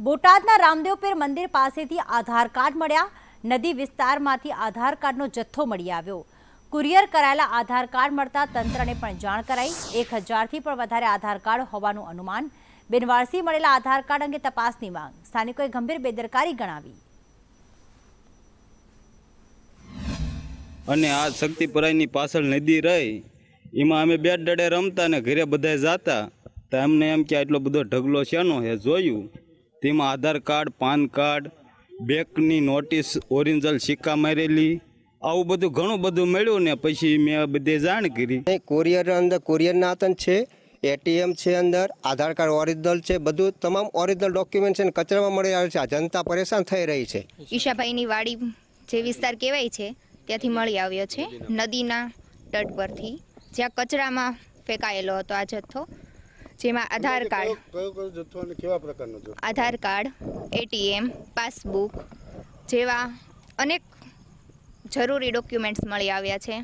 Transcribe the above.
બોટાદના રામદેવપીર મંદિર પાસેથી આધાર કાર્ડ મળ્યા. નદી વિસ્તારમાંથી આધાર કાર્ડનો જથ્થો મળી આવ્યો. કુરિયર કરાયેલા આધાર કાર્ડ મળતા તંત્રને પણ જાણ કરાઈ. એક હજારથી પણ વધારે આધાર કાર્ડ હોવાનું અનુમાન. બિનવારસી મળેલા આધાર કાર્ડ અંગે તપાસની માંગ. સ્થાનિકોએ ગંભીર બેદરકારી ગણાવી. અને આ શક્તિપરાયની પાછળ નદી રહી. એમાં અમે બે ડડે રમતા ને ઘરે બધા જાતા. તો અમને એમ કે આટલો બધો ઢગલો શેનો હે? જોયું. તેમાં આધાર કાર્ડ પાન કાર્ડ બેંકની નોટિસ ઓરિજિનલ સિક્કા મારેલી આવું બધું ઘણું બધું મળ્યું ને પછી મેં બધે જાણ કરી. કોરિયર અંદર કોરિયરના આતંક છે એટીએમ છે અંદર આધાર કાર્ડ ઓરિજિનલ છે બધું તમામ ઓરિજિનલ ડોક્યુમેન્ટ છે કચરામાં મળી આવે છે. આ જનતા પરેશાન થઈ રહી છે. ઈશાભાઈની વાડી જે વિસ્તાર કહેવાય છે ત્યાંથી મળી આવ્યો છે નદીના તટ પરથી. જ્યાં કચરામાં ફેંકાયેલો હતો આ જથ્થો. જેમાં આધાર કાર્ડ. કયો કયો જથ્થો અને કેવા પ્રકારનો જથ્થો? આધાર કાર્ડ એટીએમ પાસબુક જેવા અનેક જરૂરી ડોક્યુમેન્ટ્સ મળી આવ્યા છે.